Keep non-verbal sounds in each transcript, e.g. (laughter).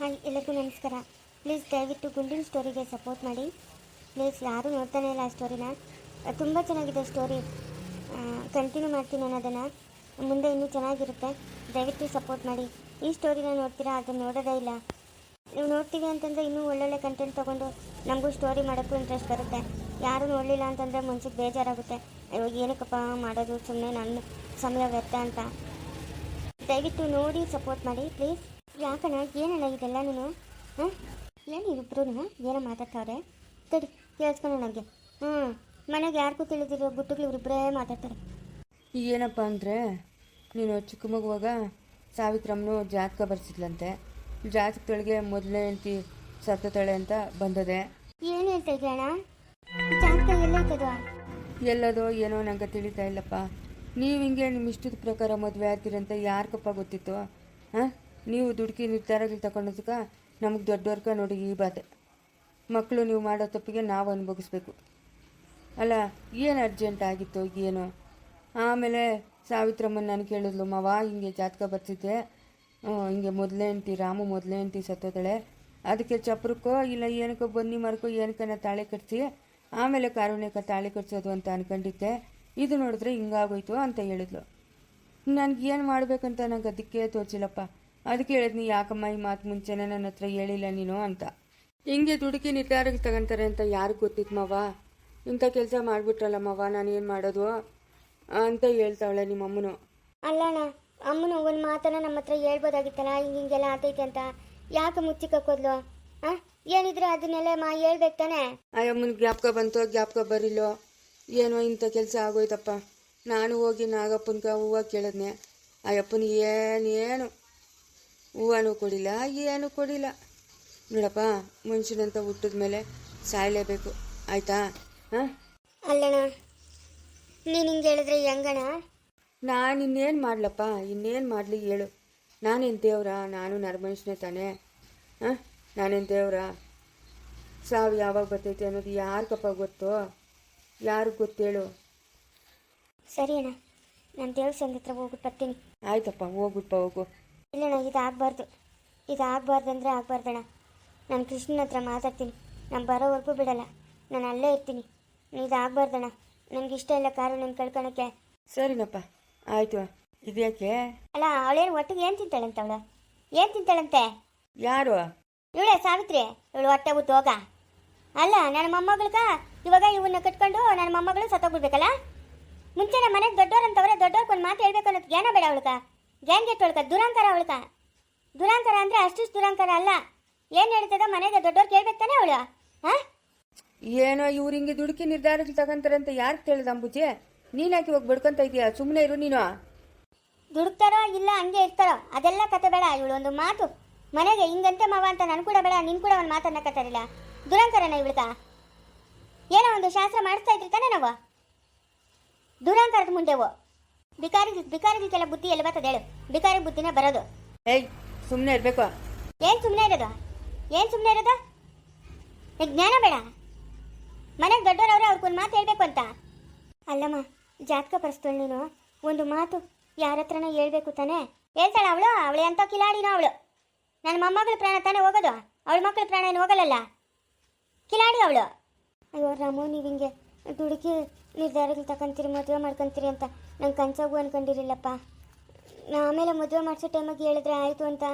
Hi, ಎಲ್ಲರಿಗೂ ನಮಸ್ಕಾರ. Please ದಯವಿಟ್ಟು ಗುಂಡಿನ ಸ್ಟೋರಿಗೆ ಸಪೋರ್ಟ್ ಮಾಡಿ. ಪ್ಲೀಸ್ ಯಾರೂ ನೋಡ್ತಾನೆ ಇಲ್ಲ ಆ ಸ್ಟೋರಿನ ತುಂಬ ಚೆನ್ನಾಗಿದೆ ಸ್ಟೋರಿ ಕಂಟಿನ್ಯೂ ಮಾಡ್ತೀನಿ ನಾನು ಅದನ್ನು. ಮುಂದೆ ಇನ್ನೂ ಚೆನ್ನಾಗಿರುತ್ತೆ. ದಯವಿಟ್ಟು ಸಪೋರ್ಟ್ ಮಾಡಿ. ಈ ಸ್ಟೋರಿನ ನೋಡ್ತೀರಾ? ಅದನ್ನು ನೋಡೋದೇ ಇಲ್ಲ. ನೀವು ನೋಡ್ತೀವಿ ಅಂತಂದರೆ ಇನ್ನೂ ಒಳ್ಳೊಳ್ಳೆ ಕಂಟೆಂಟ್ ತೊಗೊಂಡು ನಮಗೂ ಸ್ಟೋರಿ ಮಾಡೋಕ್ಕೂ ಇಂಟ್ರೆಸ್ಟ್ ಬರುತ್ತೆ. ಯಾರೂ ನೋಡಲಿಲ್ಲ ಅಂತಂದರೆ ಮನ್ಸಿಗೆ ಬೇಜಾರಾಗುತ್ತೆ. ಅಯ್ಯೋ, ಏನಕ್ಕಪ್ಪ ಮಾಡೋದು? ಸುಮ್ಮನೆ ನನ್ನ ಸಮಯ ವ್ಯರ್ಥ ಅಂತ. ದಯವಿಟ್ಟು ನೋಡಿ ಸಪೋರ್ಟ್ ಮಾಡಿ. ಪ್ಲೀಸ್ ಯಾಕಣ್ಣ? ಏನಣ್ಣ ಇದೆಲ್ಲ ನೀನು? ಹಾಂ? ಏನು ಇಬ್ಬರು ಏನೋ ಮಾತಾಡ್ತಾವ್ರೆ? ತಡಿ ಕೇಳಿಸ್ಕೊಣ ನನಗೆ. ಹ್ಞೂ ಮನೆಗೆ ಯಾರಿಗೂ ತಿಳಿದಿರೋ ಗುಟ್ಟುಗಳು ಇವರಿಬ್ಬರೇ ಮಾತಾಡ್ತಾರೆ. ಏನಪ್ಪ ಅಂದರೆ ನೀನು ಚಿಕ್ಕ ಮಗುವಾಗ ಸಾವಿತ್ರಮ್ಮನು ಜಾತಕ ಬರ್ಸಿದ್ಲಂತೆ. ಜಾತಕದೊಳಗೆ ಮೊದಲನೇ ಹೆಂಡತಿ ಸತ್ತತಾಳೆ ಅಂತ ಬಂದದೆ. ಏನು ಹೇಳ್ತಾ ಇದೆಯಾ ಅಣ್ಣ? ಜಾತಕ ಎಲ್ಲ ಎಲ್ಲದೋ ಏನೋ ನಂಗೆ ತಿಳಿತಾ ಇಲ್ಲಪ್ಪ. ನೀವು ಹಿಂಗೆ ನಿಮ್ಮ ಇಷ್ಟದ ಪ್ರಕಾರ ಮದುವೆ ಆಗ್ತೀರಂತ ಯಾರಿಗಪ್ಪ ಗೊತ್ತಿತ್ತು? ಹಾಂ? ನೀವು ದುಡುಕಿ ನಿರ್ಧಾರಗಳು ತಗೊಂಡದಕ್ಕೆ ನಮಗೆ ದೊಡ್ಡವರ್ಗ ನೋಡಿ ಈ ಬಾಧೆ. ಮಕ್ಕಳು ನೀವು ಮಾಡೋ ತಪ್ಪಿಗೆ ನಾವು ಅನುಭವಿಸ್ಬೇಕು. ಅಲ್ಲ, ಏನು ಅರ್ಜೆಂಟ್ ಆಗಿತ್ತು ಏನು? ಆಮೇಲೆ ಸಾವಿತ್ರಮ್ಮನ ನಾನು ಕೇಳಿದ್ಲು, ಮಾವ, ಹಿಂಗೆ ಜಾತಕ ಬರ್ತಿದ್ದೆ ಹಿಂಗೆ ಮೊದಲೇ ಅಂತಿ ರಾಮು ಮೊದಲೇ ಅಂತಿ ಸತ್ತೋದಳೆ. ಅದಕ್ಕೆ ಚಪ್ರಕ್ಕೋ, ಇಲ್ಲ ಏನಕ್ಕೋ ಬನ್ನಿ ಮರಕೋ, ಏನಕ್ಕನ ತಾಳೆ ಕಟ್ಸಿ. ಆಮೇಲೆ ಕಾರುಣ್ಯಕ್ಕೆ ತಾಳೆ ಕಟ್ಸೋದು ಅಂತ ಅನ್ಕೊಂಡಿದ್ದೆ. ಇದು ನೋಡಿದ್ರೆ ಹಿಂಗಾಗೋಯ್ತು ಅಂತ ಹೇಳಿದ್ಲು. ನನಗೇನು ಮಾಡ್ಬೇಕಂತ ನಂಗೆ ಅದಕ್ಕೆ ತೋಚಿಲ್ಲಪ್ಪ ಅದಕ್ಕೆ ಹೇಳಿದ್ನಿ ಯಾಕಮ್ಮ ಈ ಮಾತು ಮುಂಚೆನೇ ನನ್ನ ಹತ್ರ ಹೇಳಿಲ್ಲ ನೀನು ಅಂತ. ಹಿಂಗೆ ದುಡುಕಿ ನಿರ್ಧಾರಕ್ಕೆ ತಗೊಂತಾರೆ ಅಂತ ಯಾರು ಗೊತ್ತಿತ್ತು ಮವ? ಇಂಥ ಕೆಲಸ ಮಾಡಿಬಿಟ್ರಲ್ಲ ಮಾವ ನಾನು ಏನು ಮಾಡೋದು? ಅಂತ ಹೇಳ್ತಾವಳೆ ನಿಮ್ಮ ಅಮ್ಮನು ಅಲ್ಲಣ್ಣ ಅಮ್ಮನ ಒಂದು ಮಾತನ್ನ ನಮ್ಮ ಹತ್ರ ಹೇಳ್ಬೋದಾಗಿತ್ತಲ್ಲ ಹಿಂಗೆ ಹಿಂಗೆಲ್ಲ ಆತೈತೆ ಅಂತ. ಯಾಕೆ ಮುಚ್ಚಿಕೋದ್ಲು ಹಾಂ ಏನಿದ್ರೆ ಅದನ್ನೆಲ್ಲ ಮಾ ಹೇಳ್ಬೇಕು ತಾನೆ? ಆ ಅಮ್ಮನ ಜ್ಞಾಪಕ ಬಂತು ಜ್ಞಾಪಕ ಬರಿಲ್ಲೋ ಏನೋ ಇಂಥ ಕೆಲಸ ಆಗೋಯ್ತಪ್ಪ. ನಾನು ಹೋಗಿ ನಾಗಪ್ಪನ್ಕ ಹೂವು ಕೇಳಿದ್ನೆ. ಆ ಅಪ್ಪನ ಏನೇನು ಹೂವನೂ ಕೊಡಿಲ್ಲ ಏನೂ ಕೊಡಿಲ್ಲ ನೋಡಪ್ಪ ಮನುಷ್ಯನಂತ ಹುಟ್ಟಿದ ಮೇಲೆ ಸಾಯಲೇಬೇಕು. ಆಯ್ತಾ? ಹಾಂ? ಅಲ್ಲಣ್ಣ ನೀನು ಹಿಂಗೆ ಹೇಳಿದ್ರೆ ಹೆಂಗಣ್ಣ? ನಾನು ಇನ್ನೇನು ಮಾಡ್ಲಪ್ಪ ಇನ್ನೇನು ಮಾಡಲಿ ಹೇಳು. ನಾನೇನು ದೇವ್ರ ನಾನು ನರಮನುಷ್ಯನೇ ತಾನೇ. ಹಾಂ? ನಾನೇನು ದೇವ್ರ? ಸಾವು ಯಾವಾಗ ಬರ್ತೈತೆ ಅನ್ನೋದು ಯಾರಿಗಪ್ಪ ಗೊತ್ತು? ಯಾರಿಗೆ ಗೊತ್ತೇಳು ಸರಿ ಅಣ್ಣ ನಾನು ದೇವ್ರ ಸಂಗತ್ರ ಹೋಗ್ಬಿಟ್ಟು ಬರ್ತೀನಿ. ಆಯ್ತಪ್ಪ ಹೋಗ್ಬಿಟ್ಪ ಹೋಗು. ಇಲ್ಲಣ್ಣ ಇದು ಆಗಬಾರ್ದು. ಇದು ಆಗಬಾರ್ದು ಅಂದರೆ ಆಗಬಾರ್ದಣ್ಣ. ನಾನು ಕೃಷ್ಣನ ಹತ್ರ ಮಾತಾಡ್ತೀನಿ. ನಾನು ಬರೋವರೆಗೂ ಬಿಡಲ್ಲ. ನಾನು ಅಲ್ಲೇ ಇರ್ತೀನಿ. ಇದು ಆಗಬಾರ್ದಣ್ಣ. ನನಗೆ ಇಷ್ಟ ಇಲ್ಲ ಕಾರು ನನ್ನ ಕಳ್ಕೊಳಕ್ಕೆ. ಸರಿನಪ್ಪ. ಆಯಿತು. ಇದ್ಯಾಕೆ ಅಲ್ಲ ಅವಳೇನು ಒಟ್ಟಿಗೆ ಏನು ತಿಂತಾಳಂತೆ ಅವಳು? ಏನು ತಿಂತಾಳಂತೆ? ಯಾರು? ಇವಳೆ ಸಾವಿತ್ರಿ. ಇವಳು ಹೊಟ್ಟೆ ಬಿಟ್ಟು ಹೋಗ. ಅಲ್ಲ ನನ್ನ ಮೊಮ್ಮಗಳ್ಗ? ಇವಾಗ ಇವನ್ನ ಕಟ್ಕೊಂಡು ನನ್ನ ಮೊಮ್ಮಗಳು ಸತ್ತೋಗ್ಬಿಡ್ಬೇಕಲ್ಲ? ಮುಂಚೆ ನಮ್ಮ ಮನೆಗೆ ದೊಡ್ಡವ್ರಂತವ್ರೆ ದೊಡ್ಡವ್ರಿಗೆ ಒಂದು ಮಾತು ಹೇಳ್ಬೇಕು ಅನ್ನೋದು ಜ್ಞಾನ ಬೇಡ ಅವಳ್ಕ ಗ್ಯಾಂಗ್ ಅವಳ್ಕ ದುರಾಂಕಾರ ಅವಳ್ಕ? ದುರಾಂಕಾರ ಅಂದರೆ ಅಷ್ಟು ದುರಾಂತರ ಅಲ್ಲ. ಏನ್ ಹೇಳ್ತದ ಮನೆಗೆ ದೊಡ್ಡವ್ರು ಕೇಳ್ಬೇಕು ತಾನೇ ಅವಳು. ಹಾಂ ಏನೋ ಇವ್ರು ಹಿಂಗೆ ದುಡುಕಿ ನಿರ್ಧಾರಗಳು ತಗೊಂತಾರಂತ ಯಾರು ತಿಳಿದ ಅಂಬುಜಿ? ಹಾಕಿ ಹೋಗಿ ಬಡ್ಕೊಂತ ಇದೀಯ? ಸುಮ್ಮನೆ ಇರು ನೀನು. ದುಡುಕ್ತಾರೋ ಇಲ್ಲ ಹಂಗೆ ಇರ್ತಾರೋ? ಅದೆಲ್ಲ ಕತೆ ಬೇಡ ಇವಳು ಒಂದು ಮಾತು. ಮನೆಗೆ ಹಿಂಗಂತೆ ಮಾವ ಅಂತ ನನ್ ಕೂಡ ಬೇಡ ನಿನ್ ಕೂಡ ಒಂದು ಮಾತನ್ನ ಕತ್ತರಿಲ್ಲ. ದುರಂಕರನ ಇವಳ್ಕ? ಏನೋ ಒಂದು ಶಾಸ್ತ್ರ ಮಾಡಿಸ್ತಾ ಇದ್ರಿ ತಾನೇ ನಾವು? ದುರಂಕರದ ಮುಂದೆವು ಬಿಕಾರಿ ಬಿಕಾರಿಗಳಿಗೆಲ್ಲ ಬುದ್ಧಿ ಎಲ್ಲಿ ಬರ್ತದೆ ಹೇಳು. ಬಿಕಾರಿ ಬುದ್ಧಿನೇ ಬರೋದು. ಏಯ್ ಸುಮ್ಮನೆ ಇರಬೇಕು. ಏನು ಸುಮ್ಮನೆ ಇರೋದು? ಏನು ಸುಮ್ಮನೆ ಇರೋದು? ಈಗ ಜ್ಞಾನ ಬೇಡ. ಮನೆಗೆ ದೊಡ್ಡವರವ್ರೆ ಅವ್ರಿಗೊಂದು ಮಾತು ಹೇಳಬೇಕು ಅಂತ. ಅಲ್ಲಮ್ಮ ಜಾತಕ ಪರಿಸ್ತಳು ನೀನು. ಒಂದು ಮಾತು ಯಾರ ಹತ್ರನ ಹೇಳ್ಬೇಕು ತಾನೇ? ಹೇಳ್ತಾಳೆ ಅವಳು ಅವಳೆ ಅಂತ ಕಿಲಾಡಿನೋ ಅವಳು. ನನ್ನ ಮೊಮ್ಮಗಳ ಪ್ರಾಣ ತಾನೇ ಹೋಗೋದು. ಅವಳ ಮಕ್ಕಳ ಪ್ರಾಣ ಏನು ಹೋಗಲ್ಲ ಕಿಲಾಡಿ ಅವಳು. ಅಯ್ಯೋ ರಾಮು ನೀವು ಹಿಂಗೆ ದುಡುಕಿ ನಿರ್ಧಾರಗಳು ತಗೊಂತೀರಿ ಮದುವೆ ಮಾಡ್ಕೊಂತೀರಿ ಅಂತ. ನಂಗೆ ಕನ್ಸಾಗೂ ಅಂದ್ಕೊಂಡಿರಲಿಲ್ಲಪ್ಪ ನಾ ಆಮೇಲೆ ಮದುವೆ ಮಾಡಿಸೋ ಟೈಮಿಗೆ ಹೇಳಿದ್ರೆ ಆಯಿತು ಅಂತ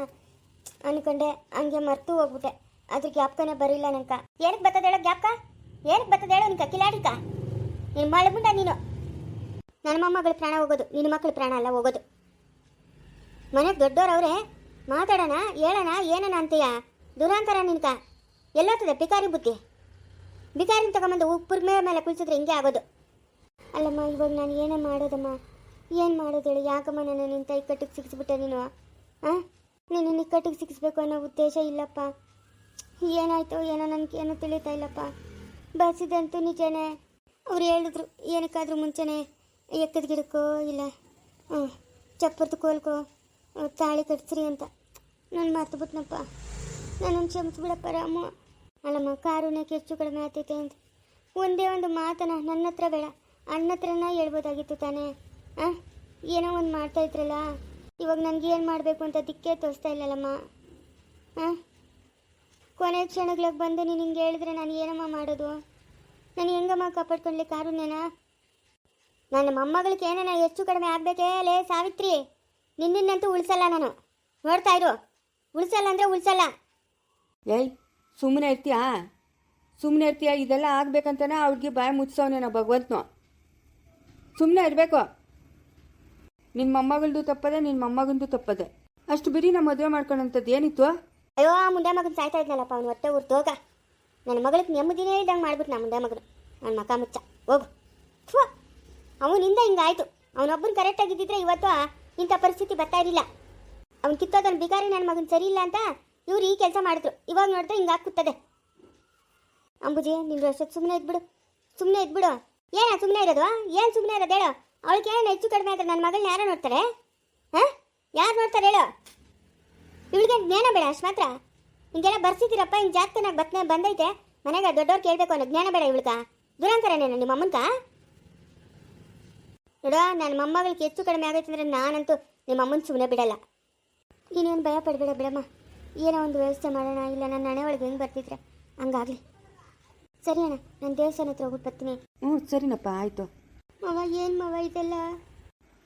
ಅಂದ್ಕೊಂಡೆ ಹಂಗೆ ಮರ್ತು ಹೋಗ್ಬಿಟ್ಟೆ. ಅದ್ರ ಜ್ಞಾಪಕನೇ ಬರಿಲ್ಲ ನಂಕ ಏನಕ್ಕೆ ಬರ್ತದೆ ಹೇಳೋ ಏನಕ್ಕೆ ಬರ್ತದೆ ಹೇಳೋ ನಿಂಕ ಕಿಲಾಡಿಕ ನೀನು ಮಾಡ್ಬಿಟ್ಟ ನೀನು. ನನ್ನ ಮೊಮ್ಮಗಳ ಪ್ರಾಣ ಹೋಗೋದು ನಿನ್ನ ಮಕ್ಕಳ ಪ್ರಾಣ ಅಲ್ಲ ಹೋಗೋದು. ಮನೆಗೆ ಅವರೇ, ಮಾತಾಡೋಣ, ಹೇಳೋಣ ಏನನ ಅಂತೀಯ? ದುರಾಂತರ ನಿನ್ಕ. ಎಲ್ಲೋತದೆ ಬಿಕಾರಿ ಬುದ್ಧಿ. ಬಿಕಾರಿನ ತಗೊಂಬಂದು ಉಪ್ಪುರ್ಮೆ ಮೇಲೆ ಕುಳಿಸಿದ್ರೆ ಹಿಂಗೆ ಆಗೋದು. ಅಲ್ಲಮ್ಮ, ಇವಾಗ ನಾನು ಏನೇ ಮಾಡೋದಮ್ಮ? ಏನು ಮಾಡೋದು ಹೇಳಿ? ಯಾಕಮ್ಮ ನಾನು ನಿನ್ನ ಕೈ ಕಟ್ಟಿಗೆ ಸಿಕ್ಸ್ಬಿಟ್ಟೆ ನೀನು? ಹಾಂ ನೀನು ನಿಕ್ಕಟ್ಟಿಗೆ ಸಿಕ್ಕಿಸ್ಬೇಕು ಅನ್ನೋ ಉದ್ದೇಶ ಇಲ್ಲಪ್ಪ. ಏನಾಯ್ತು ಏನೋ ನನಗೆ ಏನೋ ತಿಳಿತಾ ಇಲ್ಲಪ್ಪ. ಬಸ್ಸಿದಂತೂ ನಿಜನೇ ಅವ್ರು ಹೇಳಿದ್ರು, ಏನಕ್ಕಾದ್ರೂ ಮುಂಚೆನೇ ಎಕ್ಕದ ಗಿಡಕ್ಕೋ ಇಲ್ಲ ಹ್ಞೂ ಚಪ್ಪರ್ದು ಕೋಲ್ಕೋ ತಾಳಿ ಕಟ್ಸ್ರಿ ಅಂತ. ನಾನು ಮಾತು ಬಿಟ್ನಪ್ಪ. ನನ್ನನ್ನು ಕ್ಷಮಿಸ್ಬಿಡಪ್ಪ ರಾಮು. ಅಲ್ಲಮ್ಮ, ಕಾರುನೇ ಹೆಚ್ಚು ಕಡಿಮೆ ಆಗ್ತೈತೆ ಅಂತ. ಒಂದೇ ಒಂದು ಮಾತನ, ನನ್ನ ಹತ್ರ ಬೇಡ. ಅಣ್ಣ ಹತ್ರನ ಹೇಳ್ಬೋದಾಗಿತ್ತು ತಾನೇ? ಏನೋ ಒಂದು ಮಾಡ್ತಾ ಇದ್ರಲ್ಲ? ಇವಾಗ ನನಗೆ ಏನು ಮಾಡಬೇಕು ಅಂತ ದಿಕ್ಕೇ ತೋರಿಸ್ತಾ ಇಲ್ಲಲ್ಲಮ್ಮ. ಹಾಂ ಕೊನೆ ಕ್ಷಣಗಳಿಗೆ ಬಂದು ನೀನು ಹಿಂಗೆ ಹೇಳಿದ್ರೆ ನಾನು ಏನಮ್ಮ ಮಾಡೋದು? ನಾನು ಹೆಂಗಮ್ಮ ಕಾಪಾಡ್ಕೊಳ್ಳಿ ಕಾರುಣ್ಯನ? ನನ್ನ ಮೊಮ್ಮಗಳಿಗೆ ಏನಾನ ಹೆಚ್ಚು ಕಡಿಮೆ ಆಗಬೇಕೇ ಲೇ ಸಾವಿತ್ರಿ. ನಿನ್ನನ್ನಂತೂ ಉಳಿಸಲ್ಲ ನಾನು. ನೋಡ್ತಾ ಇರು. ಉಳಿಸಲ್ಲ ಅಂದರೆ ಉಳಿಸಲ್ಲ. ಏಯ್ ಸುಮ್ಮನೆ ಇರ್ತೀಯಾ? ಸುಮ್ಮನೆ ಇರ್ತೀಯಾ? ಇದೆಲ್ಲ ಆಗ್ಬೇಕಂತಾನೆ ಅವ್ರಿಗೆ ಬಾಯಿ ಮುಚ್ಚಿಸೋನೇನೋ ಭಗವಂತನು. ಸುಮ್ಮನೆ ಇರಬೇಕು. ನಿನ್ನ ಮೊಮ್ಮಗಳದು ತಪ್ಪದೆ ನಿನ್ನ ಮೊಮ್ಮಗಂದು ತಪ್ಪದೆ. ಅಷ್ಟು ಬಿರಿ ನಮ್ಮ ಮದುವೆ ಮಾಡ್ಕೊಳ್ಳೋಂಥದ್ದು ಏನಿತ್ತು? ಅಯ್ಯೋ, ಆ ಮುಂಡೆ ಮಗನ ಸಾಯ್ತಾ ಇದ್ನಲ್ಲಪ್ಪ, ಅವ್ನು ಹೊಟ್ಟೆ ಉರ್ತೋಗ ನನ್ನ ಮಗಳಿಗೆ ನೆಮ್ಮದಿನೇ ಇದ್ದಂಗೆ ಮಾಡ್ಬಿಟ್ಟು ನಮ್ಮ ಮುಂಡೆ ಮಗನು. ನನ್ನ ಮಕ ಮುಚ್ಚ. ಹೋಗು. ಅವನಿಂದ ಹಿಂಗಾಯ್ತು. ಅವನೊಬ್ಬನ ಕರೆಕ್ಟಾಗಿದ್ದಿದ್ರೆ ಇವತ್ತು ಇಂಥ ಪರಿಸ್ಥಿತಿ ಬರ್ತಾ ಇರಲಿಲ್ಲ. ಅವ್ನು ಕಿತ್ತೋದನ್ನ ಬಿಕಾರಿ ನನ್ನ ಮಗನ ಸರಿ ಇಲ್ಲ ಅಂತ ಇವ್ರು ಈ ಕೆಲಸ ಮಾಡಿದ್ರು. ಇವಾಗ ನೋಡಿದ್ರೆ ಹಿಂಗೆ ಅಂಬುಜಿ ನಿನ್ನ ಸುಮ್ಮನೆ ಇದ್ಬಿಡು. ಸುಮ್ಮನೆ ಇದ್ಬಿಡು. ಏನ ಸುಮ್ಮನೆ ಇರೋದು ಏನು ಸುಮ್ಮನೆ ಇರೋದು ಹೇಳು. ಅವಳಿಗೆ ಏನೇನು ಹೆಚ್ಚು ಕಡಿಮೆ ಆದ್ರೆ ನನ್ನ ಮಗಳನ್ನ ಯಾರೋ ನೋಡ್ತಾರೆ? ಹಾಂ? ಯಾರು ನೋಡ್ತಾರೆ ಹೇಳು. ಇವಳಿಗೆ ಜ್ಞಾನ ಬೇಡ ಅಷ್ಟು ಮಾತ್ರ. ಹಿಂಗೆಲ್ಲ ಬರ್ಸಿದ್ದೀರಪ್ಪ, ಹಿಂಗೆ ಜಾತಕನಾಗ ಬತ್ನ ಬಂದೈತೆ. ಮನೆಗೆ ದೊಡ್ಡವ್ರು ಕೇಳಬೇಕು ಅನ್ನೋ ಜ್ಞಾನ ಬೇಡ ಇವಳಿಗ. ದುರಂಕರನೇನ ನಿಮ್ಮ ಅಮ್ಮನ್ಕ ನೋಡ ನನ್ನ ಮೊಮ್ಮಗಳಿಗೆ ಹೆಚ್ಚು ಕಡಿಮೆ ಆಗೈತೆ ಅಂದರೆ ನಾನಂತೂ ನಿಮ್ಮ ಅಮ್ಮನ ಸುಮ್ಮನೆ ಬಿಡಲ್ಲ. ನೀನೇನು ಭಯ ಪಡಬೇಡ ಬಿಡಮ್ಮ. ಏನೋ ಒಂದು ವ್ಯವಸ್ಥೆ ಮಾಡೋಣ, ಇಲ್ಲ ನನ್ನ ಹಣೆ ಒಳಗೆ ಹೆಂಗೆ ಬರ್ತಿದ್ರೆ? ಹಂಗಾಗಲಿ. ಸರಿ ಅಣ್ಣ ನಾನು ದೇವಸ್ಥಾನ ಹತ್ರ ಹೋಗ್ಬಿಟ್ಟು ಬರ್ತೀನಿ. ಹ್ಞೂ ಸರಿನಪ್ಪ ಆಯಿತು. ಮಾವ ಏನು ಮವ ಇದೆಲ್ಲ?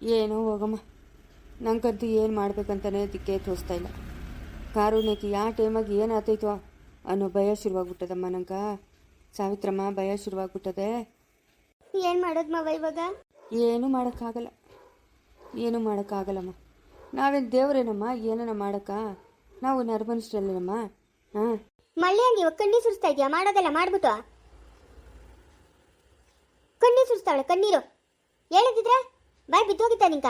ಏನೋ ಹೋಗಮ್ಮ ನಂಗಂತೂ ಏನು ಮಾಡ್ಬೇಕಂತಾನೆ ದಿಕ್ಕೆ ತೋರಿಸ್ತಾ ಇಲ್ಲ. ಕಾರುಣ್ಯಕ್ಕೆ ಯಾವ ಟೈಮಾಗಿ ಏನು ಆತೈತೋ ಅನ್ನೋ ಭಯ ಶುರುವಾಗ್ಬಿಟ್ಟದಮ್ಮ ನಂಗೆ. ಸಾವಿತ್ರಮ್ಮ ಭಯ ಶುರುವಾಗ್ಬಿಟ್ಟದೆ. ಏನು ಮಾಡೋದು ಮಾವ ಇವಾಗ? ಏನೂ ಮಾಡೋಕ್ಕಾಗಲ್ಲ. ಏನೂ ಮಾಡೋಕ್ಕಾಗಲ್ಲಮ್ಮ. ನಾವೇನು ದೇವರೇನಮ್ಮ ಏನನ ಮಾಡೋಕ್ಕ? ನಾವು ನರಮನುಷ್ಯರಲ್ಲೇನಮ್ಮ? ಹಾಂ? ಮಳ್ಳಿ ಹಂಗೆ ಇವಾಗ ಸುರಿಸ್ತಾ ಇದೆಯಾ? ಮಾಡೋದಲ್ಲ ಮಾಡ್ಬಿಟ್ಟು. ಕಣ್ಣೀರು ಸುರಿಸ್ತಾವಳೆ ಕಣ್ಣೀರು. ಹೇಳಿದ್ರೆ ಬಾಯ್ ಬಿದ್ದೋಗಿತ್ತ ನಿಂಕ?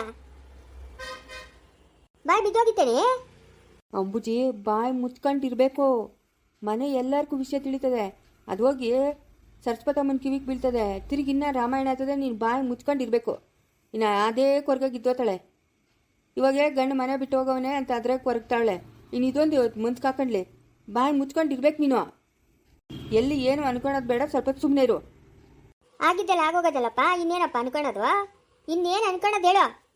ಬಾಯ್ ಬಿದ್ದೋಗಿತ್ತೇನೆ? ಅಂಬುಜಿ, ಬಾಯಿ ಮುಚ್ಕೊಂಡಿರ್ಬೇಕು. ಮನೆ ಎಲ್ಲರಿಗೂ ವಿಷಯ ತಿಳಿತದೆ. ಅದು ಹೋಗಿ ಸರಸ್ವತಮ್ಮನ ಕಿವಿಗೆ ಬೀಳ್ತದೆ. ತಿರುಗಿ ಇನ್ನ ರಾಮಾಯಣ ಆಗ್ತದೆ ನೀನು ಬಾಯಿ ಮುಚ್ಕೊಂಡಿರ್ಬೇಕು. ಇನ್ನು ಅದೇ ಕೊರಗಿದ್ದೋತಾಳೆ ಇವಾಗ ಗಂಡು ಮನೆ ಬಿಟ್ಟು ಹೋಗವನೆ ಅಂತ ಅದ್ರ ಕೊರಗ್ತಾಳೆ. ಇನ್ನು ಇದೊಂದು ಇವತ್ತು ಮುಂದೆ ಹಾಕೊಂಡ್ಲಿ. ಬಾಯಿ ಮುಚ್ಕೊಂಡಿರ್ಬೇಕು ನೀನು. ಎಲ್ಲಿ ಏನು ಅನ್ಕೊಳೋದು ಬೇಡ, ಸ್ವಲ್ಪ ಸುಮ್ಮನೆ ಇರು. ಆಗಿದ್ದೆಲ್ಲ ಆಗೋಗೋದಲ್ಲಪ್ಪ ಇನ್ನೇನಪ್ಪ ಅನ್ಕೊಳೋದು? ಇನ್ನೇನು ಅನ್ಕೊಳೋದು ಹೇಳು.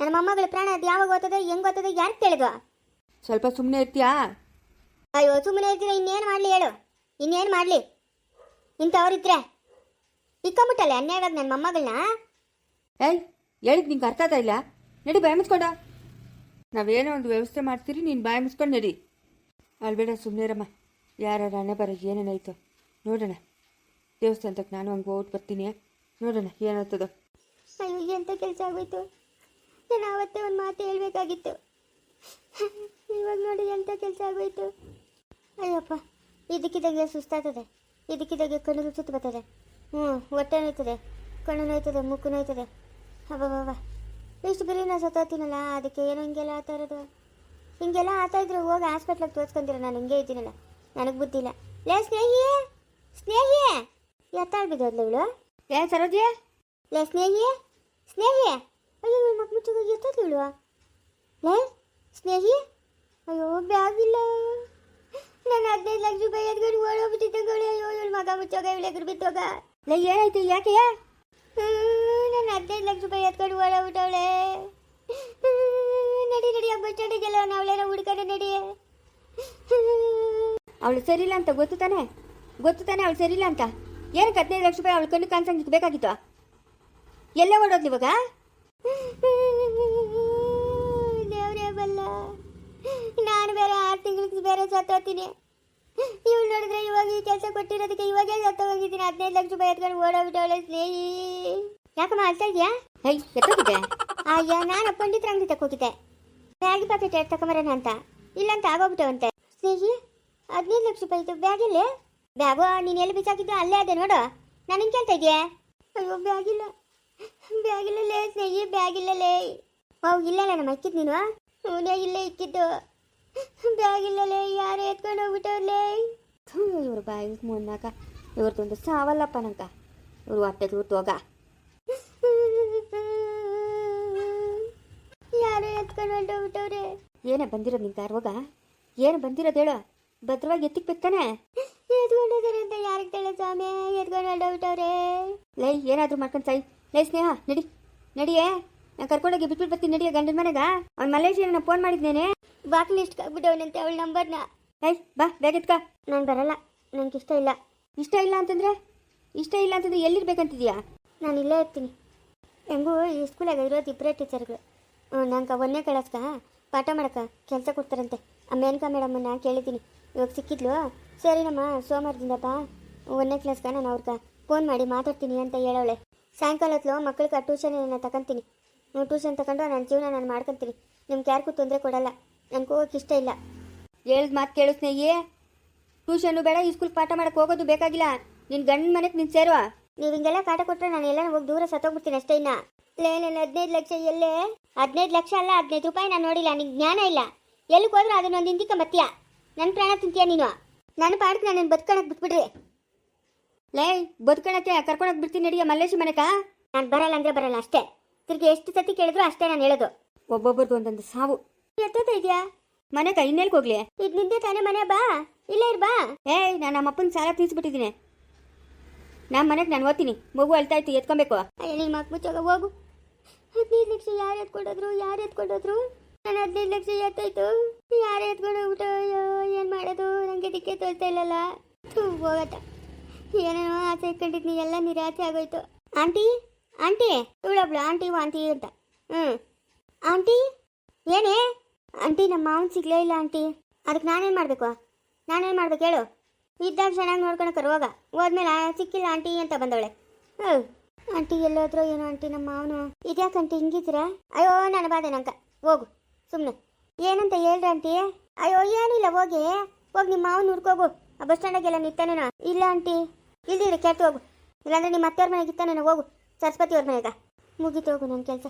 ನನ್ನ ಮೊಮ್ಮಗಳ ಪ್ರಾಣ ಅದು ಯಾವಾಗ ಓದೋದು ಹೆಂಗ್ ಓದೋದು ಯಾರು ಕೇಳಿದ್ವ ಸ್ವಲ್ಪ ಸುಮ್ಮನೆ ಇರ್ತೀಯಾ? ಅಯ್ಯೋ ಸುಮ್ಮನೆ ಇರ್ತೀರ ಇನ್ನೇನು ಮಾಡಲಿ ಹೇಳು. ಇನ್ನೇನು ಮಾಡಲಿ? ಇಂಥವ್ರಿದ್ರೆ. ಇಕ್ಕೊಂಬಿಟ್ಟಲ್ಲ ಅನ್ಯಾಯವಾಗಿ ನನ್ನ ಮೊಮ್ಮಗಳನ್ನ ಏಯ್ ಹೇಳಿದ್ ನಿಂಗೆ ಅರ್ಥ ಆಯ್ತಾ ಇಲ್ಲ. ನಡಿ ಬಾಯ್ ಮುಚ್ಕೊಂಡ. ನಾವೇನೋ ಒಂದು ವ್ಯವಸ್ಥೆ ಮಾಡ್ತೀರಿ ನೀನು ಬಾಯ್ ಮುಚ್ಕೊಂಡು ನಡಿ. ಅಲ್ಬೇಡ ಸುಮ್ಮನೆ ರಮ್ಮ ಯಾರ ಹಣೆ ಬರ ಏನೇನಾಯ್ತು? ನೋಡೋಣ. ದೇವಸ್ಥಾನಕ್ಕೆ ನಾನು ಹಂಗೆ ಹೋಗಿ ಬರ್ತೀನಿ. ನೋಡೋಣ, ಏನಾಗ್ತದೋ. ಅಯ್ಯೋ ಎಂಥ ಕೆಲಸ ಆಗೋಯ್ತು? ನಾನು ಅವತ್ತೇ ಒಂದು ಮಾತು ಹೇಳಬೇಕಾಗಿತ್ತು. ಇವಾಗ ನೋಡಿ ಎಂಥ ಕೆಲಸ ಆಗೋಯ್ತು. ಅಯ್ಯಪ್ಪ, ಇದಕ್ಕಿದ್ದಾಗೆ ಸುಸ್ತಾಗ್ತದೆ. ಇದಕ್ಕಿದ್ದಾಗೆ ಕಣ್ಣು ಸುತ್ತ ಬರ್ತದೆ. ಹ್ಞೂ, ಹೊಟ್ಟೆ ನೋಯ್ತದೆ. ಕಣ್ಣು ನೋಯ್ತದೆ ಮುಕ್ಕು ನೋಯ್ತದೆ. ಅಬ್ಬಬ್ಬ ಇಷ್ಟು ಬರೀ ನಾನು ಸತ್ತಾತೀನಲ್ಲ ಅದಕ್ಕೆ ಏನೋ ಹಿಂಗೆಲ್ಲ ಆತಾ ಇರೋದು. ಹಿಂಗೆಲ್ಲ ಆತಾ ಇದ್ರೆ ಹೋಗಿ ಹಾಸ್ಪಿಟ್ಲಿಗೆ ತೋರಿಸ್ಕೊಂತೀರ, ನಾನು ಹಿಂಗೆ ಇದ್ದೀನಲ್ಲ. ನನಗೆ ಬುದ್ಧಿಲ್ಲ ಲೇ, ಸ್ನೇಹಿಯೇ ಸ್ನೇಹಿ ಎತ್ತಾಳ್ ಬಿದ್ದೋದ್ಲ ಇವಳು? ಏ ಸರೋಜಿ ಲೇ ಸ್ನೇಹಿ ಸ್ನೇಹಿ ಅಯ್ಯೋ ಇವಳು ಮಕ್ಕಳು ಮುಚ್ಚೋಗಿ ಎತ್ತೋದ್ಲ ಇವಳು? ಲೇ ಸ್ನೇಹಿ ಅಯ್ಯೋ ಬ್ಯಾಗ್ ನಾನು ಹದಿನೈದು ಲಕ್ಷ ರೂಪಾಯಿ ಎದ್ಕೊಂಡು ಓಡೋಗ್ಬಿಟ್ಟಿದ್ದೆ ಗೋಳಿ ಅಯ್ಯೋ ಇವಳು ಮಗ ಮುಚ್ಚೋಗ ಇವಳು ಎದುರು ಬಿತ್ತೋಗ ಲೇ ಏನಾಯ್ತು ಯಾಕೆ? ನಾನು ಹದಿನೈದು ಲಕ್ಷ ರೂಪಾಯಿ ಎತ್ಕೊಂಡು ಓಡೋಗ್ಬಿಟ್ಟವಳೆ. ನಡಿ ನಡಿ ಬಸ್ ಸ್ಟ್ಯಾಂಡಿಗೆಲ್ಲ ಅವಳೇನೋ ಹುಡ್ಕೊಂಡು ನಡಿ. ಅವಳು ಸರಿಯಿಲ್ಲ ಅಂತ ಗೊತ್ತು ತಾನೆ? ಗೊತ್ತು ತಾನೆ ಅವಳು ಸರಿಯಿಲ್ಲ ಅಂತ? ಏನಕ್ಕೆ ಹದಿನೈದು ಲಕ್ಷ ರೂಪಾಯಿ ಅವಳು ಕಣ್ಣು ಕಾಣಿಸಂಗೆ ಬೇಕಾಗಿತ್ತು? ಎಲ್ಲೇ ಓಡೋದ್ಲಿ ಇವಾಗ? ದೇವರೇ ಬಲ್ಲ. ನಾನು ಬೇರೆ ಆರು ತಿಂಗಳಿಗೆ ಬೇರೆ ಸತ್ತೋತೀನಿ ಇವಳು ನೋಡಿದ್ರೆ ಇವಾಗ ಈ ಕೆಲಸ ಕೊಟ್ಟಿರೋದಕ್ಕೆ ಇವಾಗೇ ಸತ್ತೋಗಿದ್ದೀನಿ ಹದಿನೈದು ಲಕ್ಷ ರೂಪಾಯಿ ಎತ್ಕೊಂಡು ಓಡೋಗ್ಬಿಟ್ಟವಳೆ ಸ್ನೇಹಿ. ಯಾಕಮ್ಮ ಅಳ್ತಾ ಇದೆಯಾ? ಹೈ ಎತ್ತೋಗಿದ್ದೆ. ಅಯ್ಯ ನಾನು ಪಂಡಿತರ ಅಂಗಡಿ ತಕ್ಕೋಗಿದ್ದೆ ಬ್ಯಾಗಿ ಪ್ಯಾಕೆಟ್ ಎರಡು ತಗೊಂಬರೋಣ ಅಂತ. ಇಲ್ಲ ಅಂತ ಆಗೋಗ್ಬಿಟ್ಟವಂತೆ. ಸ್ನೇಹಿ ಹದಿನೈದು ಲಕ್ಷ ರೂಪಾಯಿ ಬ್ಯಾಗಿಲ್ಲಿ ಬ್ಯಾಗು, ನೀನು ಎಲ್ಲಿ ಬಿಸಾಕಿದ್ದೆ ಅಲ್ಲೇ ಅದೇ ನೋಡು. ನಾನು ಕೇಳ್ತಾ ಇದೆಯಾ? ಅಯ್ಯೋ, ಬ್ಯಾಗಿಲ್ಲ. ಬ್ಯಾಗಿಲ್ಲ ಲೇ ಸ್ನೇಹಿ, ಬ್ಯಾಗಿಲ್ಲ ಲೇ. ಅವು ಇಲ್ಲಲ್ಲ ನಮ್ಮ ಇಕ್ಕಿದ್ ನೀನು? ಅವನೇ ಇಲ್ಲೇ ಇಕ್ಕಿದ್ದು. ಬ್ಯಾಗಿಲ್ಲ ಲೇ, ಯಾರು ಎತ್ಕೊಂಡು ಹೋಗ್ಬಿಟ್ಟವ್ರಲೇ ಇವ್ರು ಬಾಯಿ ಮುನ್ನಾಕ ಇವ್ರದ್ದೊಂದು ಸಾವಲ್ಲಪ್ಪ ನಂಕ ಇವ್ರು ಹೊಟ್ಟೆ ಹೋಗ. ಯಾರು ಎತ್ಕೊಂಡು ಹೊಂಟೋಗ್ಬಿಟ್ಟವ್ರೆ. ಏನೇ ಬಂದಿರೋದು ನಿಂಗೆ ಹೋಗ? ಏನು ಬಂದಿರೋದು ಹೇಳು? ಭದ್ರವಾಗಿ ಎತ್ತಿಕ್ ಬೇಕ್ತಾನೆ ಎತ್ಕೊಂಡೋದಾರೆ ಅಂತ ಯಾರಿಗೆ ಹೇಳ ಸ್ವಾಮಿ? ಹೊಂಟೋಗ್ಬಿಟ್ಟವ್ರೆ ಲೈ ಏನಾದರೂ ಮಾಡ್ಕೊಂಡು ಸೈ ಲೈ ಸ್ನೇಹ ನಡಿ. ನಡಿಯೇ. ನಾನು ಕರ್ಕೊಂಡೋಗಿ ಬಿಟ್ಬಿಟ್ಟು ಬರ್ತೀನಿ. ನಡಿಯ ಗಂಡನ ಮನೆಗ. ಅವ್ನು ಮಲೇಶಿಯನ ಫೋನ್ ಮಾಡಿದ್ನೇನೆ. ಬಾಕ್ಲಿ ಇಷ್ಟು ಆಗ್ಬಿಟ್ಟವನಂತೆ ಅವಳ ನಂಬರ್ನ. ಲೈ ಬಾ ಬೇಗತ್ಕ ನಾನು ಬರಲ್ಲ. ನನಗೆ ಇಷ್ಟ ಇಲ್ಲ. ಇಷ್ಟ ಇಲ್ಲ ಅಂತಂದ್ರೆ? ಇಷ್ಟ ಇಲ್ಲ ಅಂತಂದ್ರೆ ಎಲ್ಲಿರ್ಬೇಕಂತಿದ್ಯಾ ನಾನು ಇಲ್ಲೇ ಇರ್ತೀನಿ. ಹೆಂಗೂ ಈ ಸ್ಕೂಲಾಗ ಇರೋದು ಇಬ್ಬರೇ ಟೀಚರ್ಗಳು ನಂಗೆ ಒಂದನೇ ಕಳಸ್ಕ? ಪಾಠ ಮಾಡಕ್ಕ ಕೆಲಸ ಕೊಡ್ತಾರಂತೆ. ಆ ಮೇನಕಾ ಮೇಡಮನ್ನ ಕೇಳಿದ್ದೀನಿ. ಇವಾಗ ಸಿಕ್ಕಿದ್ಲು? ಸರಿನಮ್ಮ ಸೋಮವಾರದಿಂದಪ್ಪ ಒಂದನೇ ಕ್ಲಾಸ್ಗ ನಾನು ಅವ್ರಿಗೆ ಫೋನ್ ಮಾಡಿ ಮಾತಾಡ್ತೀನಿ ಅಂತ ಹೇಳೋಳೆ ಸಾಯಂಕಾಲ ಹೊತ್ತು ಮಕ್ಕಳಿಗೆ ಟ್ಯೂಷನ್ ತಗೊಂತೀನಿ ನೀವು ಟ್ಯೂಷನ್ ತಗೊಂಡು ನನ್ನ ಜೀವನ ನಾನು ಮಾಡ್ಕೊತೀನಿ. ನಿಮ್ಗೆ ಯಾರಿಗೂ ತೊಂದರೆ ಕೊಡಲ್ಲ. ನನಗೆ ಹೋಗೋಕೆ ಇಷ್ಟ ಇಲ್ಲ. ಹೇಳಿದ ಮಾತು ಕೇಳು ಸ್ನೇಹಿ. ಟ್ಯೂಷನ್ನು ಬೇಡ, ಈ ಸ್ಕೂಲ್ ಪಾಠ ಮಾಡಕ್ಕೆ ಹೋಗೋದು ಬೇಕಾಗಿಲ್ಲ. ನಿನ್ನ ಗಂಡ ಮನೆಗೆ ನೀನು ಸೇರುವ. ನೀವು ಹಿಂಗೆಲ್ಲ ಕಾಟ ಕೊಟ್ಟರೆ ನಾನು ಎಲ್ಲ ಹೋಗಿ ದೂರ ಸತ್ತೋಗ್ಬಿಡ್ತೀನಿ ಅಷ್ಟೇ ಇನ್ನ. ಲೇ ನಾನು ಹದಿನೈದು ಲಕ್ಷ ಎಲ್ಲೇ? ಹದಿನೈದು ಲಕ್ಷ ಅಲ್ಲ, ಹದಿನೈದು ರೂಪಾಯಿ ನಾನು ನೋಡಿಲ್ಲ, ನಿಂಗೆ ಜ್ಞಾನ ಇಲ್ಲ. ಎಲ್ಲಿಗೆ ಹೋದ್ರೆ ಅದನ್ನೊಂದು ಹಿಂದಿಕ ಮತ್ತೀಯ ನನ್ನ ಪ್ರಾಣ ತಿಂತೀಯ ನೀನು? ನನ್ನ ಪಾಡ್ತೀನಿ ನಾನು ಬದುಕಣಕ್ಕೆ ಬಿಟ್ಬಿಡ್ರಿ. ಲೇ ಬದುಕಣಕ್ಕೆ ಕರ್ಕೊಳಕ್ ಬಿಡ್ತೀನಿ ನಡಿಯ ಮಲ್ಲೇಶಿ ಮನೆಕ ನಾನು ಬರಲ್ಲ ಅಂದ್ರೆ ಬರಲ್ಲ ಅಷ್ಟೇ. ತಿರ್ಗಿ ಎಷ್ಟು ಸತಿ ಕೇಳಿದ್ರು ಅಷ್ಟೇ ನಾನು ಹೇಳೋದು. ಒಬ್ಬೊಬ್ಬರದು ಒಂದೊಂದು ಸಾವು. ಎತ್ತದ ಇದೆಯಾ? ಮನೆಕ ಇನ್ನೆಲ್ಗೆ ಹೋಗ್ಲಿ? ಇದು ನಿಂದೆ ತಾನೇ ಮನೆ ಬಾ? ಇಲ್ಲ ಇರ್ ಬಾ. ಏಯ್ ನಾನು ನಮ್ಮ ಅಪ್ಪನ ಸಾಲ ತೀರ್ಸ್ಬಿಟ್ಟಿದ್ದೀನಿ. ನಮ್ಮ ಮನೆಗೆ ನಾನು ಓದ್ತೀನಿ ಮಗು ಅಳ್ತಾ ಇತ್ತು ಎತ್ಕೊಬೇಕು. ಅಯ್ಯ ನಿಮ್ಮ ಮಕ್ಕ ಮುಚ್ಚೋಗ ಹೋಗು. ಹದಿನೈದು ಲಕ್ಷ ಯಾರು ಎತ್ಕೊಂಡೋದ್ರು ಯಾರು ಎತ್ಕೊಂಡೋದ್ರು? ನಾನು ಹದಿನೈದು ಲಕ್ಷ ಎತ್ತಾಯ್ತು. ಯಾರು ಎತ್ಕೊಂಡು ಅಯ್ಯೋ ಏನು ಮಾಡೋದು? ನನಗೆ ದಿಕ್ಕೆ ತೋರ್ತಾ ಇಲ್ಲಲ್ಲ. ಥೂ, ಹೋಗತ್ತ. ಏನೇನೋ ಆಸೆ ಇಟ್ಕೊಂಡಿದ್ನಿ ಎಲ್ಲ ನಿರಾಸೆ ಆಗೋಯ್ತು. ಆಂಟಿ ಆಂಟಿ ಇವಳೊಬ್ಳು ಆಂಟಿ ವಾಂತಿ ಅಂತ. ಹ್ಞೂ ಆಂಟಿ ಏನೇ? ಆಂಟಿ ನಮ್ಮ ಮಾವನ್ ಸಿಗ್ಲೇ ಇಲ್ಲ ಆಂಟಿ. ಅದಕ್ಕೆ ನಾನೇನು ಮಾಡಬೇಕು? ನಾನೇನು ಮಾಡ್ಬೇಕು ಹೇಳು. ಇದ್ದಾಗ ಚೆನ್ನಾಗಿ ನೋಡ್ಕೊಳಕ್ ಹೋಗ. ಹೋದ್ಮೇಲೆ ಸಿಕ್ಕಿಲ್ಲ ಆಂಟಿ ಅಂತ ಬಂದವಳೆ. ಹ್ಞೂ ಆಂಟಿ ಎಲ್ಲೋದ್ರೋ ಏನೋ ಆಂಟಿ ನಮ್ಮ ಮಾವನು. ಇದ್ಯಾಕಂಟಿ ಹಿಂಗಿದ್ದೀರಾ? ಅಯ್ಯೋ ನನ್ನ ಬಾದೆ ನಂಕ ಹೋಗು. ಸುಮ್ಮನೆ ಏನಂತ ಹೇಳ್ರಿ ಆಂಟಿ? ಅಯ್ಯೋ, ಏನಿಲ್ಲ, ಹೋಗಿ. ಹೋಗಿ ನಿಮ್ಮ ಮಾವನ ಹುಡ್ಕೋಗು. ಆ ಬಸ್ ಸ್ಟ್ಯಾಂಡಾಗೆಲ್ಲ ನಿಂತಾನೇನೋ ಇಲ್ಲ ಆಂಟಿ. ಇಲ್ಲಿ ಕೆಟ್ಟು ಹೋಗು. ಇಲ್ಲಾಂದ್ರೆ ನಿಮ್ಮ ಅತ್ತೆಯವ್ರ ಮನೆಗೆ ಇತ್ತಾನೇನೋ ಹೋಗು. ಸರಸ್ವತಿ ಅವ್ರ ಮನೆಗೆ. ಮುಗಿತು ಹೋಗು ನನ್ನ ಕೆಲಸ.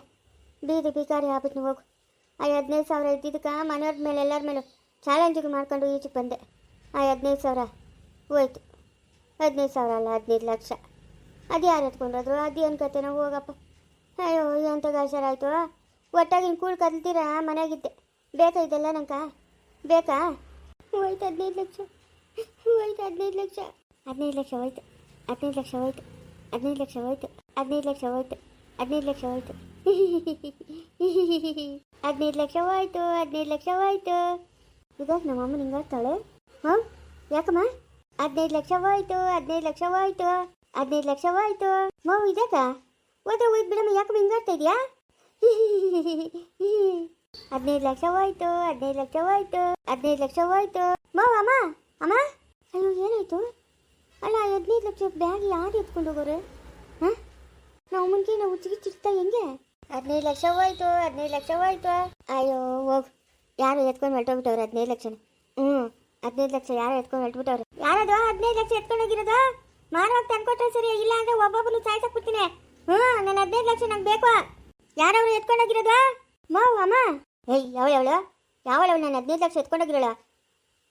ಬೀದಿ ಬಿಕಾರಿ ಆಗ್ಬಿಟ್ಟು ಹೋಗು. ಆ ಹದಿನೈದು ಸಾವಿರ ಇದ್ದಿದ್ದಕ್ಕೆ ಮನೆಯವ್ರ ಮೇಲೆ, ಎಲ್ಲರ ಮೇಲೂ ಚಾಲೆಂಜಿಗೆ ಮಾಡ್ಕೊಂಡು ಈಚೆಗೆ ಬಂದೆ. ಆ ಹದಿನೈದು ಸಾವಿರ. ಹೋಯ್ತು. ಹದಿನೈದು ಸಾವಿರ ಅಲ್ಲ, ಹದಿನೈದು ಲಕ್ಷ. ಅದು ಯಾರು ಎತ್ಕೊಂಡ್ರು ಅದು ಏನು ಕತೆನೋ ಹೋಗಪ್ಪ. ಅಯ್ಯೋ ಎಂಥ ಗಾಚಾರ ಆಯಿತು ಒಟ್ಟಾಗಿನ ಕೂಳು ಕಲ್ತೀರಾ ಮನೆಯಾಗಿದ್ದೆ ಬೇಕಾ ಇದೆಲ್ಲ ನಂಕ ಬೇಕಾ ಹೋಯ್ತು ಹದಿನೈದು ಲಕ್ಷ ಹೋಯ್ತು ಹದಿನೈದು ಲಕ್ಷ ಹದಿನೈದು ಲಕ್ಷ ಹೋಯ್ತು ಹದಿನೈದು ಲಕ್ಷ ಹೋಯ್ತು ಹದಿನೈದು ಲಕ್ಷ ಹೋಯ್ತು ಹದಿನೈದು ಲಕ್ಷ ಹೋಯ್ತು ಹದಿನೈದು ಲಕ್ಷ ಹೋಯ್ತು ಹದಿನೈದು ಲಕ್ಷ ಹೋಯ್ತು ಹದಿನೈದು ಲಕ್ಷ ಹೋಯ್ತು ಇದಾಗ ನಮ್ಮ ಅಮ್ಮನ ಹಿಂಗಾಗ್ತಾಳೆ ಹಾಂ ಯಾಕಮ್ಮ ಹದಿನೈದು ಲಕ್ಷ ಹೋಯ್ತು ಹದಿನೈದು ಲಕ್ಷ ಹೋಯ್ತು ಹದಿನೈದು ಲಕ್ಷ ಹೋಯ್ತು ಮಾವು ಇದಕ್ಕ ಹೋದ್ರೆ ಹೋಯ್ತು ಬಿಡಮ್ಮ ಯಾಕಮ್ಮ ಹಿಂಗಾಡ್ತಾ ಇದೆಯಾ (laughs) ಹದಿನೈದು ಲಕ್ಷ ಹೋಯ್ತು, ಹದಿನೈದು ಲಕ್ಷ ಹೋಯ್ತು, ಹದಿನೈದು ಲಕ್ಷ ಹೋಯ್ತು. ಮಾವ ಅಮ್ಮ ಅಮ್ಮ. ಅಯ್ಯೋ, ಏನಾಯ್ತು? ಅಲ್ಲ, ಹದಿನೈದು ಲಕ್ಷ ಬ್ಯಾಗ್ ಯಾರು ಎತ್ಕೊಂಡು ಹೋಗೋರು? ಹಾಂ? ನಾವು ಮುಂಚೆ ನಾವು ಚಿಕಿತ್ಸಿರ್ತಾ ಹೆಂಗೆ? ಹದಿನೈದು ಲಕ್ಷ ಹೋಯ್ತು, ಹದಿನೈದು ಲಕ್ಷ ಹೋಯ್ತು. ಅಯ್ಯೋ, ಹೋಗ್. ಯಾರು ಎತ್ಕೊಂಡು ಹೊರಟೋಗ್ಬಿಟ್ಟವ್ರೆ ಹದಿನೈದು ಲಕ್ಷ ಹ್ಞೂ ಹದಿನೈದು ಲಕ್ಷ ಯಾರು ಎತ್ಕೊಂಡು ಹೊರಟ್ಬಿಟ್ಟವ್ರೆ ಯಾರದು? ಹದಿನೈದು ಲಕ್ಷ ಎತ್ಕೊಂಡು ಹೋಗಿರೋದು? ಮಾರುವಾಗ ತಂದ್ಕೊಟ್ರೆ ಸರಿ, ಇಲ್ಲ ಅಂದ್ರೆ ಒಬ್ಬೊಬ್ಬನು ಸಾಯ್ಸಾಕ್ಬಿಡ್ತೀನಿ ಹ್ಞೂ ನನ್ನ ಹದಿನೈದು ಲಕ್ಷ ನಂಗೆ ಬೇಕು. ಯಾರವ್ರು ಎತ್ಕೊಂಡೋಗಿರೋದು? ಮಾವು ಅಮ್ಮ. ಏಯ್ ಯಾವಳು ಅವಳು ನಾನು ಹದಿನೈದು ಲಕ್ಷ ಎತ್ಕೊಂಡೋಗಿರೋಳ?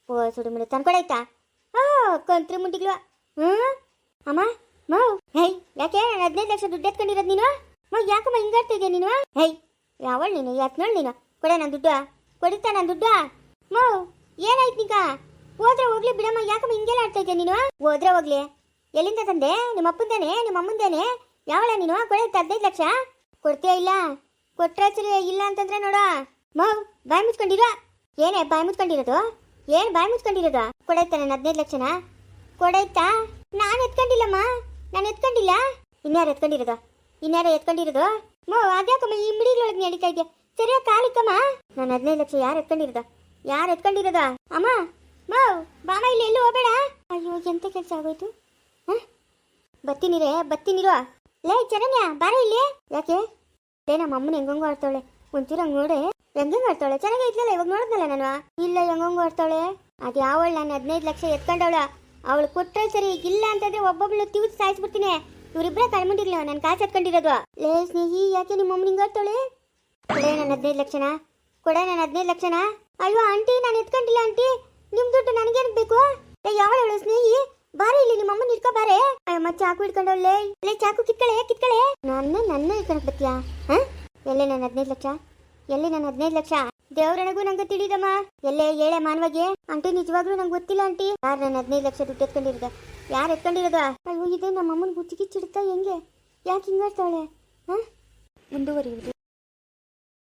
ಓ ಸುಡು ಮುಡು ತಂದ್ಕೊಡಾಯ್ತಾ? ಆ ಕಂತ್ರಿ ಮುಂಡಿಗ್ಲು ಹ್ಞೂ ಅಮ್ಮ ಮಾವು ಹೇಯ್ ಯಾಕೆ ನಾನು ಹದಿನೈದು ಲಕ್ಷ ದುಡ್ಡು ಎತ್ಕೊಂಡಿರೋದು ನೀನು? ಮಾವು ಯಾಕಮ್ಮ ಹಿಂಗಾಡ್ತಾ ಇದೆಯಾ ನೀನು? ಹೇಯ್ ಯಾವಳು ನೀನು? ಯಾಕೆ ನೋಡಿ ನೀನು? ಕೊಡ ನನ್ನ ದುಡ್ಡು? ಕೊಡಿತಾ ನನ್ನ ದುಡ್ಡು? ಮಾವು ಏನಾಯ್ತು ನೀಗ? ಹೋದ್ರೆ ಹೋಗ್ಲಿ ಬಿಡಮ್ಮ, ಯಾಕಮ್ಮ ಹಿಂಗೆಲ್ಲ ಆಡ್ತಾ ನೀನು? ಹೋದ್ರೆ ಹೋಗ್ಲಿ. ಎಲ್ಲಿಂದ ತಂದೆ? ನಿಮ್ಮ ಅಪ್ಪಂದೇನೆ? ನಿಮ್ಮ ಅಮ್ಮಂದೇನೆ? ಯಾವಳ ನೀನು? ಕೊಡೈತೆ ಹದಿನೈದು ಲಕ್ಷ? ಕೊಡ್ತೀಯ ಇಲ್ಲ? ಕೊಟ್ರೆ ಸರಿ ಇಲ್ಲ ಅಂತಂದ್ರೆ ನೋಡು. ಮಾವ್ ಬಾಯಿ ಮುಚ್ಕೊಂಡಿರೋ? ಏನೇ ಬಾಯಿ ಮುಚ್ಕೊಂಡಿರೋದು? ಏನು ಬಾಯಿ ಮುಚ್ಕೊಂಡಿರೋದು? ಕೊಡೈತಾ ಹದಿನೈದು ಲಕ್ಷನ? ಕೊಡೈತಾ? ನಾನು ಎತ್ಕೊಂಡಿಲ್ಲಮ್ಮ. ನಾನು ಎತ್ಕೊಂಡಿಲ್ಲ. ಇನ್ಯಾರು ಎತ್ಕೊಂಡಿರೋದು? ಇನ್ಯಾರು ಎತ್ಕೊಂಡಿರೋದು? ಮೋ, ಅದ್ಯಾಕಮ್ಮ ಈ ಮಿಡಿಗಳೊಳಗೆ ನಡೀತಾ ಇದೆಯಾ ಸರಿಯಾಗಿ ಕಾಲಿಕ್ಕಮ್ಮ ನಾನು ಹದಿನೈದು ಲಕ್ಷ ಯಾರು ಎತ್ಕೊಂಡಿರೋದು? ಯಾರು ಎತ್ಕೊಂಡಿರೋದ? ಅಮ್ಮ ಮಾವ್ ಬಾಮ ಇಲ್ಲಿ ಎಲ್ಲೂ ಹೋಗಬೇಡ. ಅಯ್ಯೋ, ಎಂತ ಕೆಲಸ ಆಗೋಯ್ತು? ಹಾಂ? ಬತ್ತೀನಿರೇ ಬತ್ತೀನಿರೋ ಲೇ ಚರಣ್ಯ, ಬಾರ ಇಲ್ಲಿ ಯಾಕೆ? ಲೇ, ನಮ್ಮ ಅಮ್ಮನ ಹೆಂಗಂಗು ಆಡ್ತಾಳೆ. ಒಂಚೂರು ಹಂಗೆ ನೋಡೆ. ಹೆಂಗಂಗ್ ಆಡ್ತಾಳೆ. ಚೆನ್ನಾಗೈತ್ಲಲ್ಲ ಇವಾಗ ನೋಡಿದ್ನಲ್ಲ ನಾನು? ಇಲ್ಲ, ಹೆಂಗಂಗು ಆಡ್ತಾಳೆ. ಅದು ಯಾವಳು ನಾನು ಹದಿನೈದು ಲಕ್ಷ ಎತ್ಕೊಂಡವಳ. ಅವಳು ಕೊಟ್ಟರೆ ಸರಿ ಇಲ್ಲ ಅಂತಂದ್ರೆ ಒಬ್ಬೊಬ್ಳು ತಿವಿಸಿ ಸಾಯಿಸ್ಬಿಡ್ತೀನಿ. ಇವರಿಬ್ರ ಕಳ್ಮುಂಡಿರ್ಲಿ ನಾನು ಕಾಸು ಎತ್ಕೊಂಡಿರೋದು. ಲೇ, ಸ್ನೇಹಿ, ಯಾಕೆ ನಿಮ್ಮ ಅಮ್ಮನ ಹಿಂಗೆ ಆಡ್ತಾಳೆ? ಕೊಡೆ ನನ್ನ ಹದಿನೈದು ಲಕ್ಷನ? ಕೊಡೆ ನನ್ನ ಹದಿನೈದು ಲಕ್ಷನ? ಅಯ್ಯೋ, ಆಂಟಿ, ನಾನು ಎತ್ಕೊಂಡಿಲ್ಲ, ಆಂಟಿ. ನಿಮ್ ದುಡ್ಡು ನನಗೇನು ಬೇಕು? ಯಾವಳು ಸ್ನೇಹಿ? ಬಾರೆ ಇಲ್ಲಿ ನಿಮ್ಮ ಅಮ್ಮನ ಇಟ್ಕೋ ಬಾರೆ. ಅಮ್ಮ ಚಾಕು ಇಟ್ಕೊಂಡವಳೆ ಅಲ್ಲೇ ಚಾಕು ಕಿತ್ಕಳೆ ಕಿತ್ಕಳೆ. ನನ್ನ ನನ್ನ ಇಟ್ಕೊಳಕ್ ಬತ್ತೀಯಾ ಎಲ್ಲೇ ನನ್ನ ಹದಿನೈದು ಲಕ್ಷ? ಎಲ್ಲಿ ನನ್ನ ಹದಿನೈದು ಲಕ್ಷ? ದೇವ್ರನಗೂ ನಂಗೆ ತಿಳಿದಮ್ಮ. ಎಲ್ಲೇ ಹೇಳೆ ಮಾನವಾಗಿ? ಆಂಟಿ, ನಿಜವಾಗ್ಲೂ ನಂಗೆ ಗೊತ್ತಿಲ್ಲ ಆಂಟಿ. ಯಾರು ನನ್ನ ಹದಿನೈದು ಲಕ್ಷ ದುಡ್ಡು ಎತ್ಕೊಂಡಿರೋದ? ಯಾರು ಎತ್ಕೊಂಡಿರೋದ? ಅಯ್ಯೋ, ಇದೆ ನಮ್ಮ ಅಮ್ಮನ ಬುಚ್ಚಿಗಿಚ್ಚಿಡ್ತಾ ಹೆಂಗೆ? ಯಾಕೆ ಹಿಂಗಾಡ್ತಾಳೆ? ಹಾ? ಮುಂದುವರಿಯುವುದು.